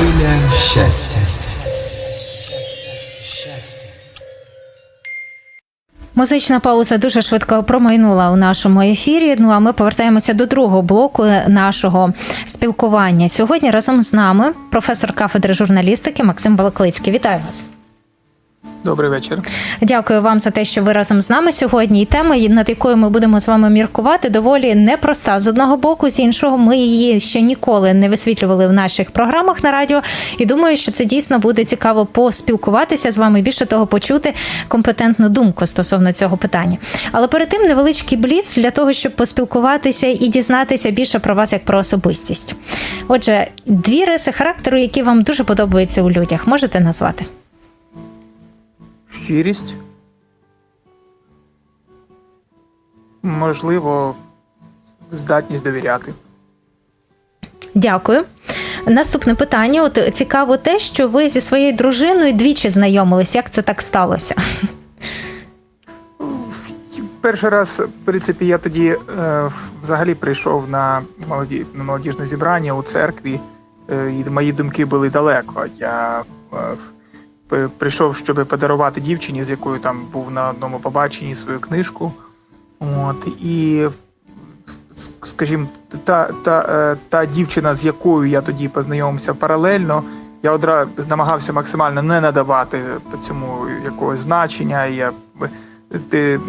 Хвиля щастя. Музична пауза дуже швидко промайнула у нашому ефірі. Ну а ми повертаємося до другого блоку нашого спілкування. Сьогодні разом з нами професор кафедри журналістики Максим Балаклицький. Вітаю вас. Добрий вечір. Дякую вам за те, що ви разом з нами сьогодні. І тема, над якою ми будемо з вами міркувати, доволі непроста. З одного боку, з іншого, ми її ще ніколи не висвітлювали в наших програмах на радіо. І думаю, що це дійсно буде цікаво поспілкуватися з вами. Більше того, почути компетентну думку стосовно цього питання. Але перед тим невеличкий бліц для того, щоб поспілкуватися і дізнатися більше про вас як про особистість. Отже, дві риси характеру, які вам дуже подобаються у людях, можете назвати? Щирість. Можливо, здатність довіряти. Дякую. Наступне питання. От цікаво те, що ви зі своєю дружиною двічі знайомились. Як це так сталося? Перший раз, в принципі, я тоді е, взагалі прийшов на, молоді, на молодіжне зібрання у церкві, е, і мої думки були далеко. Я е, прийшов, щоб подарувати дівчині, з якою там був на одному побаченні свою книжку. От, і, скажімо, та, та, е, та дівчина, з якою я тоді познайомився паралельно, я одразу намагався максимально не надавати цьому якогось значення. Я ти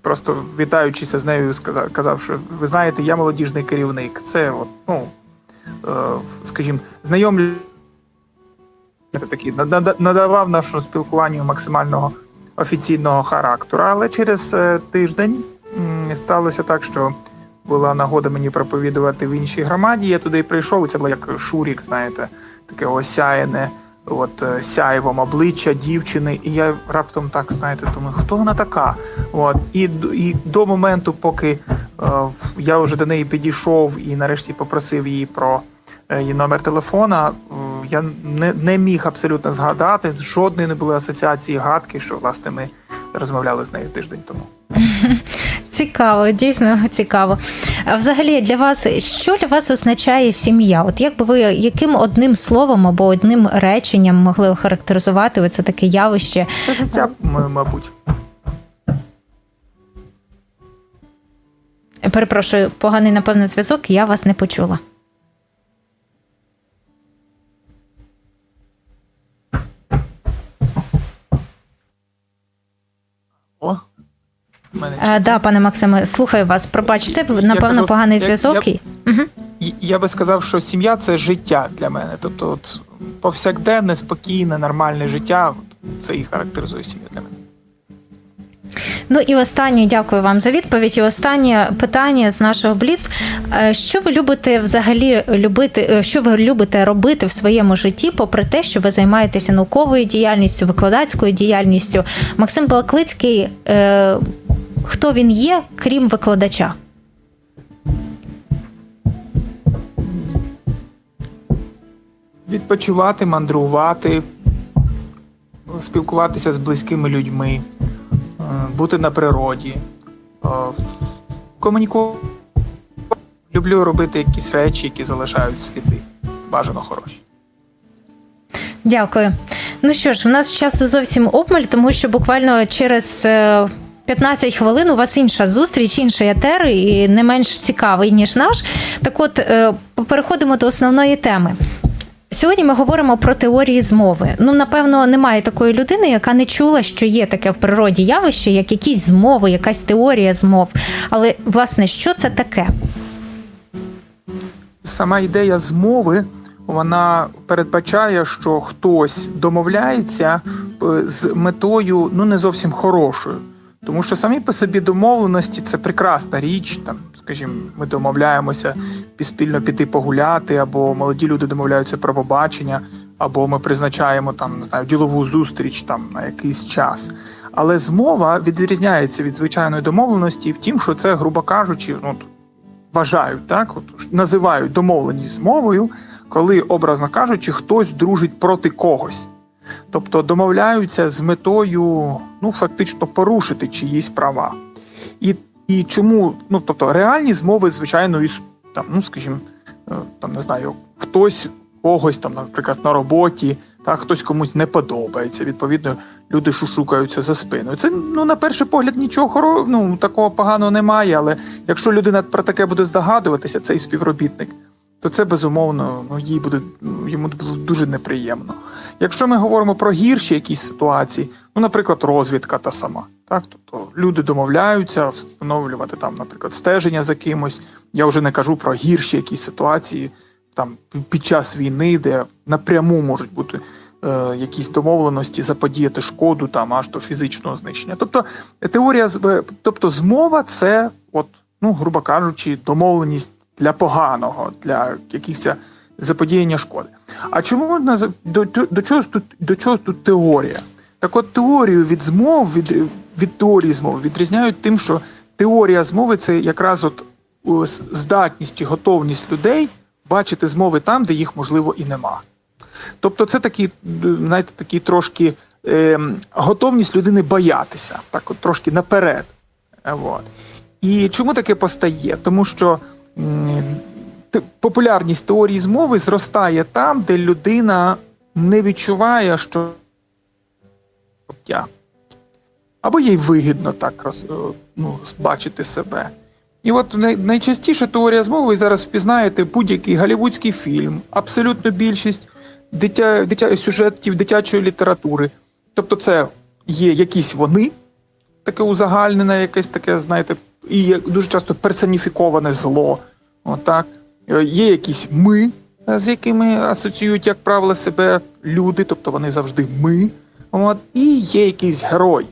просто вітаючися з нею, сказав, казав, що ви знаєте, я молодіжний керівник. Це от, ну, е, скажімо, знайомлю нада- надавав нашому спілкуванню максимального офіційного характеру. Але через е, тиждень сталося так, що була нагода мені проповідувати в іншій громаді. Я туди прийшов, і це було як Шурік, знаєте, таке осяяне. От е, сяйвом обличчя дівчини, і я раптом так знаєте, думаю, хто вона така? От і, і до моменту, поки е, я вже до неї підійшов і нарешті попросив її про е, її номер телефона, я не, не міг абсолютно згадати. Жодної не було асоціації гадки, що власне ми розмовляли з нею тиждень тому. Цікаво, дійсно цікаво. А взагалі для вас, що для вас означає сім'я? От як би ви яким одним словом або одним реченням могли охарактеризувати оце таке явище? Це життя, мабуть. Перепрошую, поганий напевно зв'язок, я вас не почула. Мене А, да, пане Максиме, слухаю вас. Пробачте, напевно, кажу, поганий я- зв'язок. я-. І- Я би сказав, що сім'я це життя для мене. Тобто, от повсякденне, спокійне, нормальне життя. Це і характеризує сім'ю для мене. Ну і останнє, дякую вам за відповідь. І останнє питання з нашого бліц. Е, Що ви любите взагалі любити? е, Що ви любите робити в своєму житті, попри те, що ви займаєтеся науковою діяльністю, викладацькою діяльністю? Максим Балаклицький, е, хто він є, крім викладача? Відпочивати, мандрувати, спілкуватися з близькими людьми, е, бути на природі, е, комунікувати. Люблю робити якісь речі, які залишають сліди. Бажано хороші. Дякую. Ну що ж, у нас часу зовсім обмаль, тому що буквально через е, 15 хвилин у вас інша зустріч, інший етер, і не менш цікавий, ніж наш. Так от, е, переходимо до основної теми. Сьогодні ми говоримо про теорії змови. Ну, напевно, немає такої людини, яка не чула, що є таке в природі явище, як якісь змови, якась теорія змов. Але, власне, що це таке? Сама ідея змови вона передбачає, що хтось домовляється е, з метою ну не зовсім хорошою. Тому що самі по собі домовленості це прекрасна річ. Там, скажімо, ми домовляємося пі- спільно піти погуляти, або молоді люди домовляються про побачення, або ми призначаємо там не знаю ділову зустріч там на якийсь час. Але змова відрізняється від звичайної домовленості в тім, що це, грубо кажучи, ну вважають, так от називають домовленість з мовою, коли, образно кажучи, хтось дружить проти когось. Тобто домовляються з метою ну, фактично порушити чиїсь права. І, і чому, ну тобто, реальні змови, звичайно, іс, там, ну, скажімо, е, там не знаю, хтось когось там, наприклад, на роботі, так, хтось комусь не подобається. Відповідно, люди шушукаються за спиною. Це ну на перший погляд нічого ну, такого поганого немає. Але якщо людина про таке буде здогадуватися, цей співробітник, то це безумовно ну, їй буде йому буде дуже неприємно. Якщо ми говоримо про гірші якісь ситуації, ну, наприклад, розвідка та сама. Так, тобто люди домовляються встановлювати там, наприклад, стеження за кимось. Я вже не кажу про гірші якісь ситуації там під час війни, де напряму можуть бути е, якісь домовленості заподіяти шкоду там аж до фізичного знищення. Тобто теорія з- е, тобто змова це, от, ну, грубо кажучи, домовленість для поганого, для якихось заподіяння шкоди. А чому до, до, чого тут, до чого тут теорія? Так от теорію від змов, від, від теорії змови відрізняють тим, що теорія змови це якраз от здатність чи готовність людей бачити змови там, де їх можливо і нема. Тобто, це такий, знаєте, такий трошки ем, готовність людини боятися, так от трошки наперед. Е, Вот. І чому таке постає? Тому що популярність теорії змови зростає там, де людина не відчуває, що я. Або їй вигідно так роз, е, ну, бачити себе. І от найчастіше теорія змови, ви зараз впізнаєте будь-який голівудський фільм, абсолютно більшість дитя, дитя, сюжетів дитячої літератури. Тобто, це є якісь вони, таке узагальнене, якесь таке, знаєте, і дуже часто персоніфіковане зло. Отак. Е, Є якісь ми, е, з якими асоціюють, як правило, себе люди, тобто вони завжди ми. От, і є якийсь герой.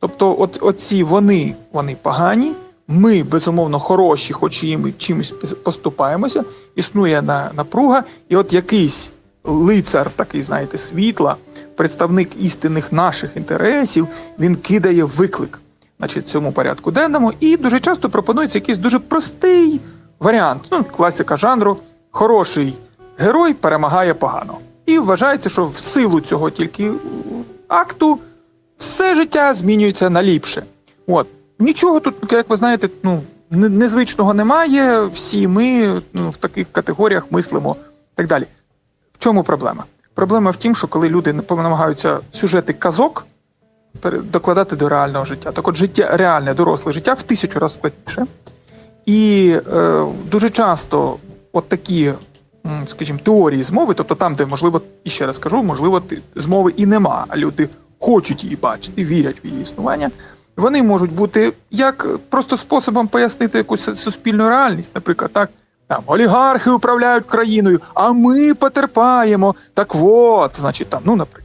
Тобто, от оці вони, вони погані, ми, безумовно, хороші, хоч і ми чимось поступаємося, існує на, напруга, і от якийсь лицар, такий, знаєте, світла, представник істинних наших інтересів, він кидає виклик значить, цьому порядку денному, і дуже часто пропонується якийсь дуже простий варіант. Ну, класика жанру, хороший герой перемагає погано. І вважається, що в силу цього тільки акту все життя змінюється на ліпше. От. Нічого тут, як ви знаєте, ну, незвичного немає. Всі ми ну, в таких категоріях мислимо і так далі. В чому проблема? Проблема в тім, що коли люди намагаються сюжети казок докладати до реального життя. Так от життя, реальне доросле життя в тисячу разів складніше. І е, дуже часто от такі, скажімо, теорії змови, тобто там, де можливо, і ще раз кажу, можливо, змови і нема, а люди хочуть її бачити, вірять в її існування. Вони можуть бути як просто способом пояснити якусь суспільну реальність, наприклад, так. Там олігархи управляють країною, а ми потерпаємо. Так от, значить, там, ну, наприклад.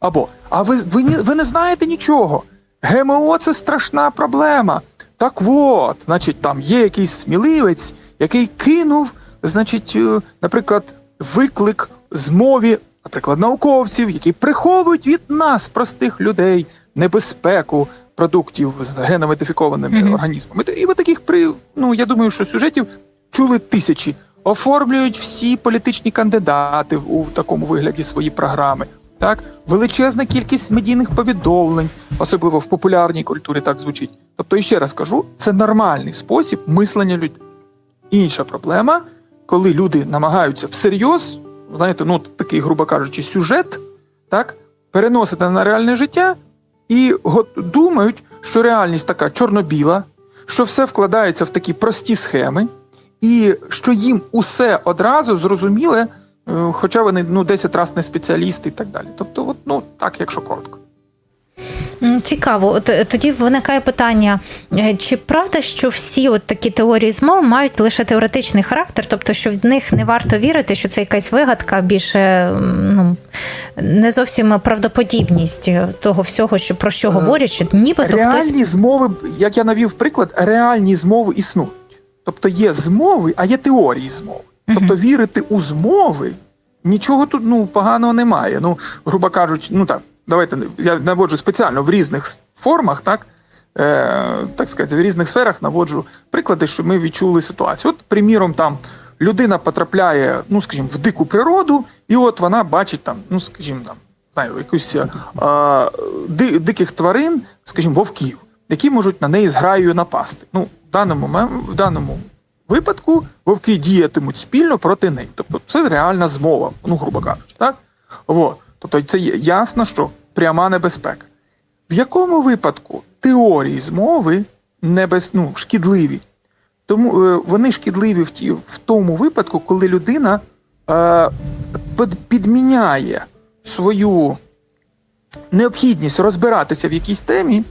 Або, а ви, ви, ні- ви не знаєте нічого. ГМО це страшна проблема. Так от, значить, там є якийсь сміливець, який кинув, значить, е, наприклад, виклик змові, наприклад, науковців, які приховують від нас, простих людей, небезпеку продуктів з геномодифікованими Мгм. організмами. І ви таких при ну я думаю, що сюжетів чули тисячі. Оформлюють всі політичні кандидати у такому вигляді свої програми. Так, величезна кількість медійних повідомлень, особливо в популярній культурі, так звучить. Тобто, і ще раз кажу, це нормальний спосіб мислення людей. Інша проблема, коли люди намагаються всерйоз, знаєте, ну такий, грубо кажучи, сюжет, так, переносити на реальне життя і думають, що реальність така чорно-біла, що все вкладається в такі прості схеми, і що їм усе одразу зрозуміле, хоча вони ну 10 разів не спеціалісти і так далі. Тобто, от, ну так, якщо коротко. Цікаво. От е, тоді виникає питання: е, чи правда, що всі от такі теорії змов мають лише теоретичний характер, тобто, що в них не варто вірити, що це якась вигадка, більше ну не зовсім правдоподібність того всього, що про що Е, говорять, що нібито хтось Реальні змови, як я навів приклад, реальні змови існують. Тобто є змови, а є теорії змови. Тобто вірити у змови нічого тут ну, поганого немає. Ну, грубо кажучи, ну так, давайте я наводжу спеціально в різних формах, так, е, так сказати, в різних сферах наводжу приклади, що ми відчули ситуацію. От, приміром, там людина потрапляє, ну, скажімо, в дику природу, і от вона бачить там, ну, скажімо, там, знаю, якусь е, ди, диких тварин, скажімо, вовків, які можуть на неї зграю напасти. Ну, в даному, в даному випадку вовки діятимуть спільно проти неї. Тобто це реальна змова, ну, грубо кажучи, так? От. Тобто це є ясно, що пряма небезпека. В якому випадку теорії змови небез, ну, шкідливі? Тому е, вони шкідливі в, ті, в тому випадку, коли людина е, підміняє свою необхідність розбиратися в якійсь темі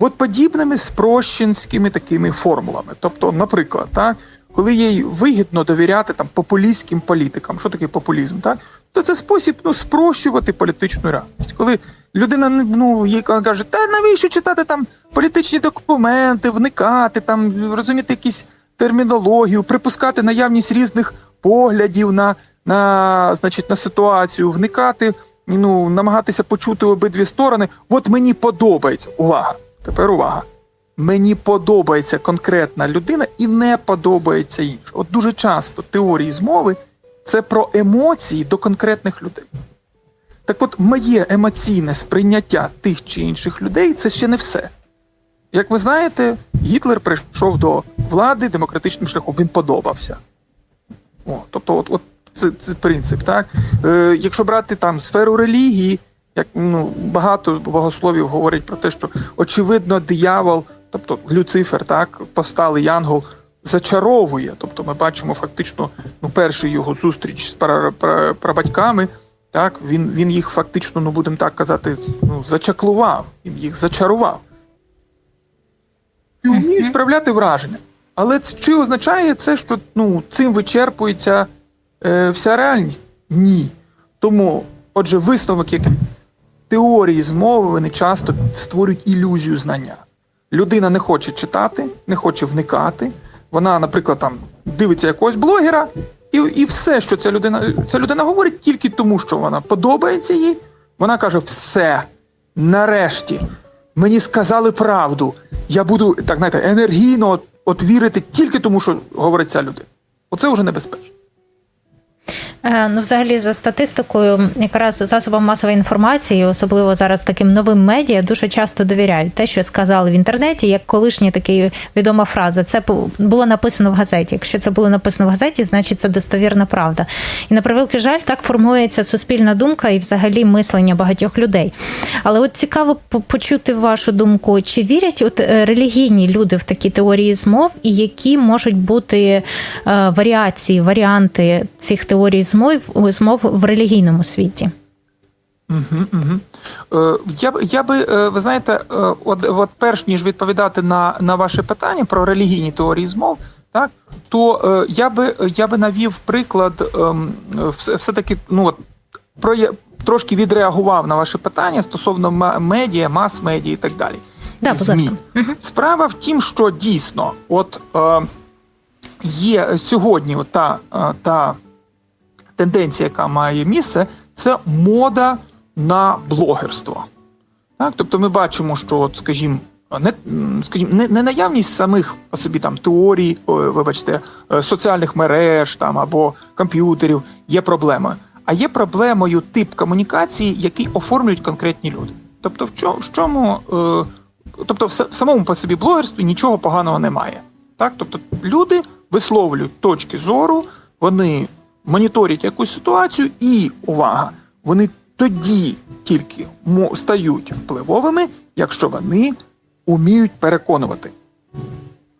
от подібними спрощенськими такими формулами. Тобто, наприклад, так, коли їй вигідно довіряти там популістським політикам, що таке популізм, так? То це спосіб ну, спрощувати політичну реальність. Коли людина ну, їй каже, та навіщо читати там політичні документи, вникати, там, розуміти якісь термінологію, припускати наявність різних поглядів на, на, значить, на ситуацію, вникати, ну, намагатися почути обидві сторони. От мені подобається. Увага! Тепер увага. Мені подобається конкретна людина і не подобається інша. От дуже часто теорії змови це про емоції до конкретних людей. Так от, моє емоційне сприйняття тих чи інших людей це ще не все. Як ви знаєте, Гітлер прийшов до влади демократичним шляхом, він подобався. О, тобто, от, от це, це принцип. Так? Е, якщо брати там сферу релігії, як ну, багато богословів говорять про те, що очевидно диявол, тобто Люцифер, так, повсталий янгол, зачаровує. Тобто ми бачимо фактично ну, перший його зустріч з пра- пра- прабатьками. Так, він, він їх фактично, ну будемо так казати, ну, зачаклував, він їх зачарував. І вміють справляти враження. Але чи означає це, що ну, цим вичерпується е, вся реальність? Ні. Тому, отже, висновок який? Теорії змови вони часто створюють ілюзію знання. Людина не хоче читати, не хоче вникати. Вона, наприклад, там дивиться якогось блогера, і, і все, що ця людина, ця людина говорить, тільки тому, що вона подобається їй. Вона каже: все, нарешті, мені сказали правду. Я буду так знаєте, енергійно от, от вірити тільки тому, що говорить ця людина. Оце вже небезпечно. Е, Ну, взагалі, за статистикою, якраз засобам масової інформації, особливо зараз таким новим медіа, дуже часто довіряють те, що сказали в інтернеті, як колишня така відома фраза. Це було написано в газеті. Якщо це було написано в газеті, значить це достовірна правда. І на превеликий жаль, так формується суспільна думка і взагалі мислення багатьох людей. Але от цікаво почути вашу думку, чи вірять от е, релігійні люди в такі теорії змов, і які можуть бути е, варіації, варіанти цих теорій змов, змов в релігійному світі? Угу, угу. Я, я би, е, ви знаєте, е, от, от перш ніж відповідати на, на ваше питання про релігійні теорії змов, так, то я, би, я би навів приклад, ем, все, все-таки ну, от, про, трошки відреагував на ваше питання стосовно медіа, мас-медіа і так далі. Да, І будь ласка. ЗМІ. Справа в тім, що дійсно, от е, є сьогодні та, та тенденція, яка має місце, це мода на блогерство. Так? Тобто ми бачимо, що, скажімо, не, скажімо, не, не наявність самих по собі там теорій, вибачте, е, соціальних мереж там, або комп'ютерів є проблемою. А є проблемою тип комунікації, який оформлюють конкретні люди. Тобто, в чому, в чому е, тобто, в самому по собі блогерстві нічого поганого немає. Так? Тобто люди висловлюють точки зору, вони моніторять якусь ситуацію, і увага, вони тоді тільки стають впливовими, якщо вони уміють переконувати.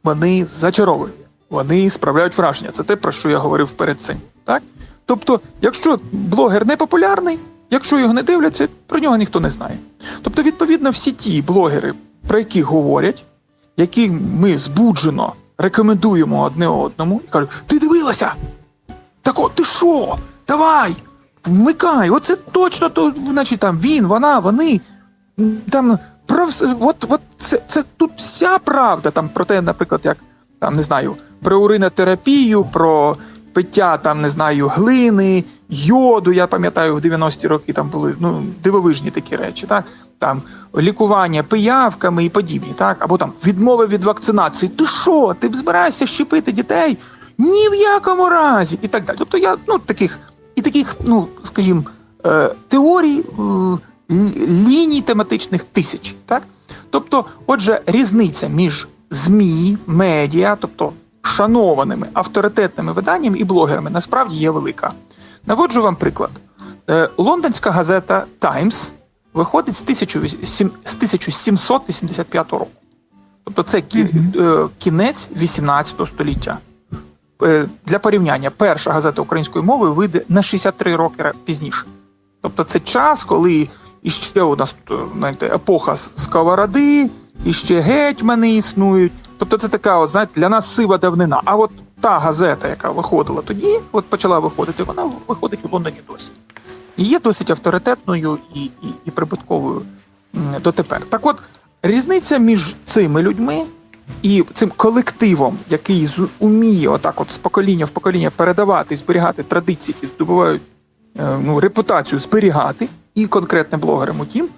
Вони зачаровують, вони справляють враження. Це те, про що я говорив перед цим. Так? Тобто, якщо блогер не популярний, якщо його не дивляться, про нього ніхто не знає. Тобто, відповідно, всі ті блогери, про яких говорять, які ми збуджено рекомендуємо одне одному, і кажуть: ти дивилася? Так от ти що? Давай! Вмикай! Оце точно то, значить, там він, вона, вони. Там про вс- от, от це, це тут вся правда. Там про те, наприклад, як там не знаю, про уринотерапію, про пиття там, не знаю, глини, йоду. Я пам'ятаю, в 90-ті роки там були ну, дивовижні такі речі, так? Там лікування пиявками і подібні, так? Або там відмови від вакцинації. Ти що? Ти б збираєшся щепити дітей? Ні в якому разі, і так далі. Тобто я ну таких і таких, ну скажімо, е, теорій, е, ліній тематичних тисяч. Так? Тобто, отже, різниця між ЗМІ, медіа, тобто шанованими авторитетними виданнями і блогерами насправді є велика. Наводжу вам приклад. Е, Лондонська газета Times виходить з 1800 з 1785 року. Тобто це кінець 18 століття. Е, Для порівняння, перша газета українською мовою вийде на 63 роки пізніше. Тобто це час, коли іще у нас е, знаєте, епоха сковороди, іще гетьмани існують. Тобто це така, от, знаєте, для нас сива давнина. А от та газета, яка виходила тоді, от почала виходити, вона виходить у Лондоні досі. І є досить авторитетною і, і, і прибутковою дотепер. Так от, різниця між цими людьми і цим колективом, який уміє отак от з покоління в покоління передавати зберігати традиції, які здобувають е, ну, репутацію зберігати, і конкретним блогером у тім,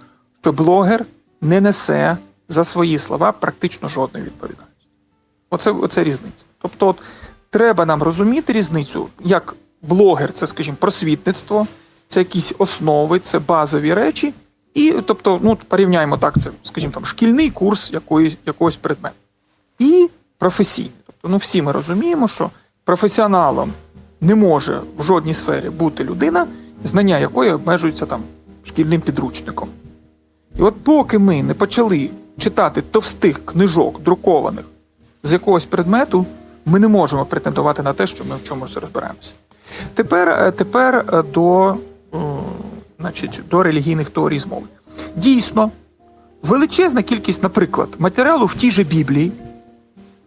що блогер не несе за свої слова практично жодної відповідальності. Оце, оце різниця. Тобто, от, треба нам розуміти різницю, як блогер, це, скажімо, просвітництво, це якісь основи, це базові речі. І, тобто, ну, порівняємо так, це, скажімо, там, шкільний курс якоїсь, якогось предмету. І професійний. Тобто, ну, всі ми розуміємо, що професіоналом не може в жодній сфері бути людина, знання якої обмежується там шкільним підручником. І от поки ми не почали читати товстих книжок, друкованих з якогось предмету, ми не можемо претендувати на те, що ми в чомусь розбираємося. Тепер, е, тепер е, до, е, значить, до релігійних теорій змови. Дійсно, величезна кількість, наприклад, матеріалу в тій же Біблії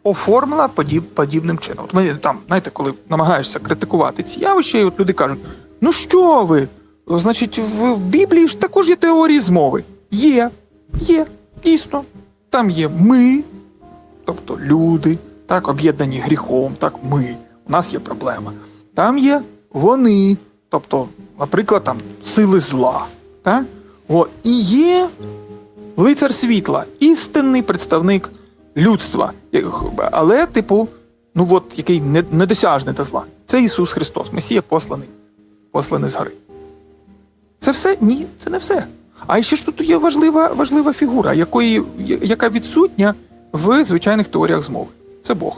оформила подіб, подібним чином. Ми там, знаєте, коли намагаєшся критикувати ці явища, і от люди кажуть: ну що ви? Значить, в, в Біблії ж також є теорії змови. Є, є, дійсно. Там є ми, тобто люди, так, об'єднані гріхом, так, ми. У нас є проблема. Там є вони, тобто, наприклад, там сили зла. Так? О, і є лицар світла, істинний представник людства. Але, типу, ну от який не- недосяжний до зла. Це Ісус Христос, Месія посланий, посланий з гори. Це все? Ні, це не все. А ще ж тут є важлива, важлива фігура, якої, яка відсутня в звичайних теоріях змови. Це Бог.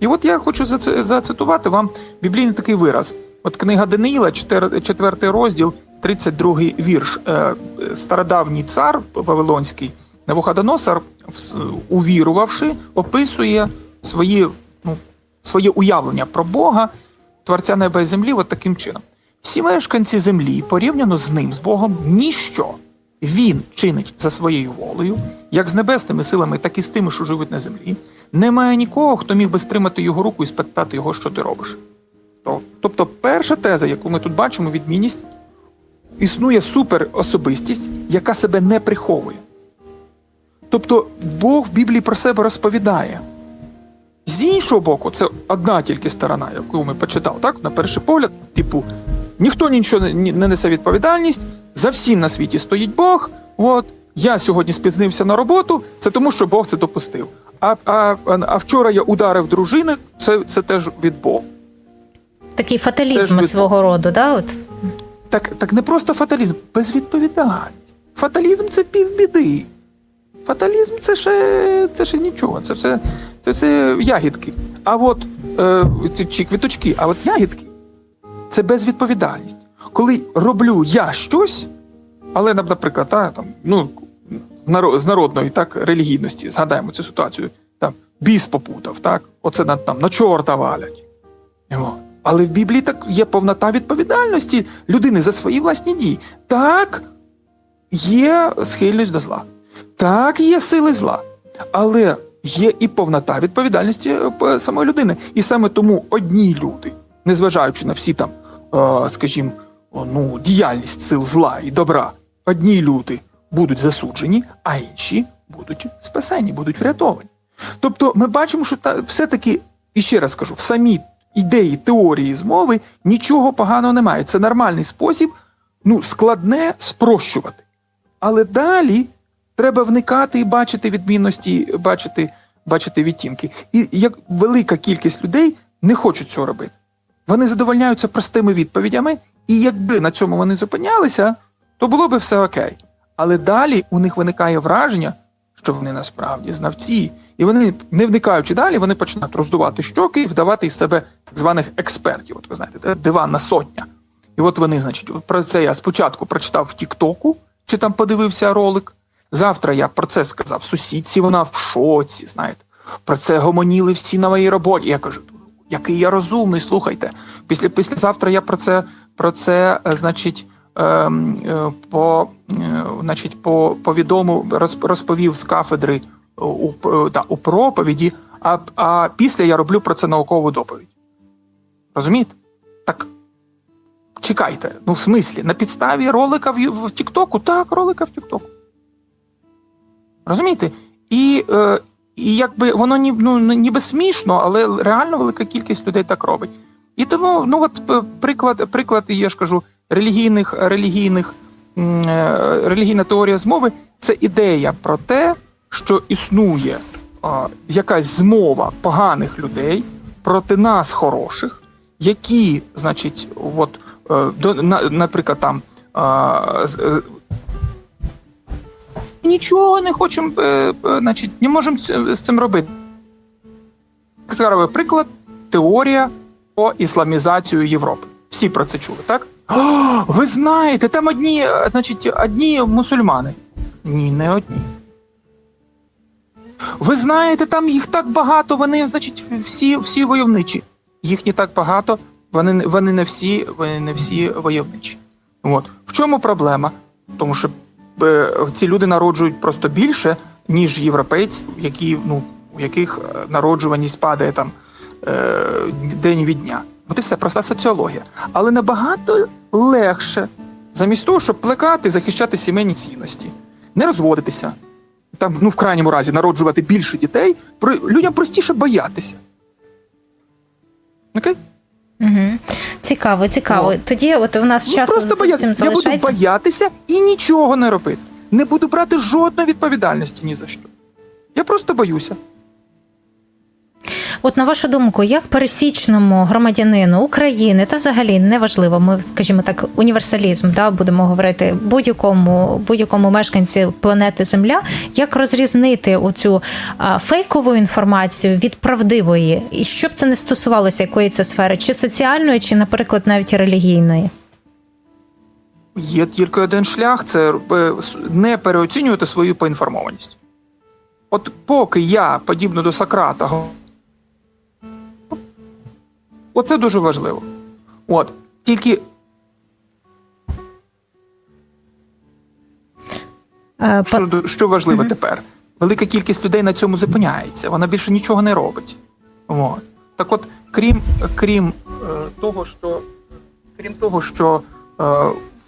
І от я хочу зацитувати вам біблійний такий вираз. От книга Даниїла, 4 розділ, 32 вірш. Е, Стародавній цар Вавилонський Навуходоносор, увірувавши, описує свої, ну, своє уявлення про Бога, Творця неба і землі, от таким чином. Всі мешканці землі, порівняно з ним, з Богом, ніщо. Він чинить за своєю волею, як з небесними силами, так і з тими, що живуть на землі. Немає нікого, хто міг би стримати його руку і спитати його, що ти робиш. Тобто, перша теза, яку ми тут бачимо, відмінність, існує суперособистість, яка себе не приховує. Тобто Бог в Біблії про себе розповідає. З іншого боку, це одна тільки сторона, яку ми почитали, так? На перший погляд, типу, ніхто нічого не, не несе відповідальність, за всім на світі стоїть Бог. От, я сьогодні спізнився на роботу, це тому, що Бог це допустив. А, а, а вчора я ударив дружину, це, це теж від Бога. Такий фаталізм від- свого роду, да? От. Так, так не просто фаталізм, безвідповідальність. Фаталізм це півбіди. Фаталізм це ще, це ще нічого, це все, це все ягідки. А от е, ці чи квіточки, а от ягідки це безвідповідальність. Коли роблю я щось, але, наприклад, та, там, ну, з народної так, релігійності, згадаємо цю ситуацію, там, біс попутав, так, оце на, там, на чорта валять. Але в Біблії так є повнота відповідальності людини за свої власні дії. Так, є схильність до зла. Так, є сили зла. Але є і повнота відповідальності е, самої людини. І саме тому одні люди, незважаючи на всі там, е, скажімо, ну, діяльність сил зла і добра, одні люди будуть засуджені, а інші будуть спасені, будуть врятовані. Тобто ми бачимо, що та, все-таки, і ще раз скажу, в самій ідеї теорії змови нічого поганого немає. Це нормальний спосіб, ну, складне спрощувати. Але далі треба вникати і бачити відмінності, бачити, бачити відтінки. І як велика кількість людей не хочуть цього робити. Вони задовольняються простими відповідями, і якби на цьому вони зупинялися, то було би все окей. Але далі у них виникає враження, що вони насправді знавці, І вони, не вникаючи далі, вони починають роздувати щоки і вдавати із себе так званих експертів. От ви знаєте, диванна сотня. І от вони, значить, про це я спочатку прочитав в Тіктоку, чи там подивився ролик. Завтра я про це сказав сусідці, вона в шоці, знаєте. Про це гомоніли всі на моїй роботі. Я кажу, який я розумний, слухайте. Після післязавтра я про це, про це е, значить, ем, е, по, е, значить, по повідому роз- розповів з кафедри у, да, у проповіді, а, а після я роблю про це наукову доповідь. Розумієте? Так. Чекайте, ну в смислі, на підставі ролика в Тіктоку? Так, ролика в Тіктоку. Розумієте? І, е, і якби воно ні, ну, ніби смішно, але реально велика кількість людей так робить. І тому, ну от приклад, приклад, я ж кажу, релігійних, релігійних, е, релігійна теорія змови це ідея про те, що існує е, якась змова поганих людей проти нас, хороших, які, значить, от, е, до, на, наприклад, там. е, Нічого не хочемо, е, е, значить, не можемо з цим робити. Зараз приклад теорія про ісламізацію Європи. Всі про це чули, так? О, ви знаєте, там одні, е, значить, одні мусульмани. Ні, не одні. Ви знаєте, там їх так багато, вони, значить, всі, всі войовничі. Їх не так багато, вони, вони не всі, вони не всі войовничі. От. В чому проблема? Тому що ці люди народжують просто більше, ніж європейці, які, ну, у яких е, народжуваність падає там е, день від дня. От і все, проста соціологія. Але набагато легше, замість того, щоб плекати, захищати сімейні цінності, не розводитися, там, ну, в крайньому разі, народжувати більше дітей, людям простіше боятися. Окей? Цікаво, цікаво. О. Тоді, от у нас Ну, часу просто боятися. Я буду боятися і нічого не робити. Не буду брати жодної відповідальності ні за що. Я просто боюся. От на вашу думку, як пересічному громадянину України та взагалі неважливо, ми скажімо так, універсалізм, да, будемо говорити будь-якому будь-якому мешканці планети Земля, як розрізнити оцю фейкову інформацію від правдивої, і щоб це не стосувалося якої це сфери, чи соціальної, чи, наприклад, навіть релігійної? Є тільки один шлях це е, не переоцінювати свою поінформованість. От поки я, подібно до Сократа, оце дуже важливо. От, тільки Е, що, що важливо тепер? Велика кількість людей на цьому зупиняється, вона більше нічого не робить. От. Так от, крім, крім е, того, що крім того, що е,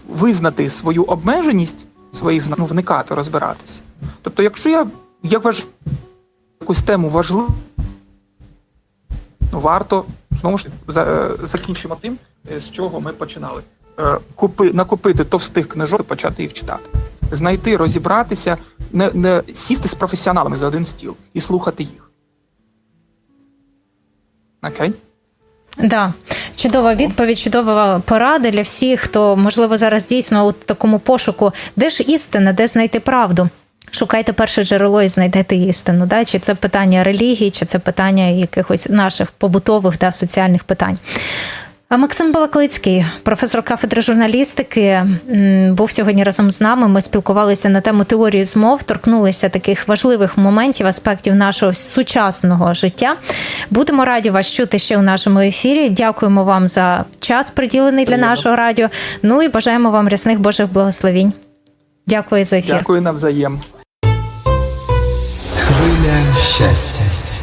визнати свою обмеженість, свої ну, вникати, розбиратися. Тобто, якщо я, я вважаю якусь тему важливу, ну, варто знову ж е, закінчимо тим, е, з чого ми починали. Е, Купи, накупити товстих книжок і почати їх читати. Знайти, розібратися, не, не сісти з професіоналами за один стіл і слухати їх. Окей? Да, чудова відповідь, чудова порада для всіх, хто можливо зараз дійсно у такому пошуку, де ж істина, де знайти правду. Шукайте перше джерело і знайдете істину. Да? Чи це питання релігії, чи це питання якихось наших побутових да, соціальних питань. А Максим Балаклицький, професор кафедри журналістики, був сьогодні разом з нами. Ми спілкувалися на тему теорії змов, торкнулися таких важливих моментів, аспектів нашого сучасного життя. Будемо раді вас чути ще у нашому ефірі. Дякуємо вам за час, приділений для Приємно. нашого радіо. Ну і бажаємо вам рясних Божих благословінь. Дякую за ефір. Дякую навзаєм. Хвиля щастя.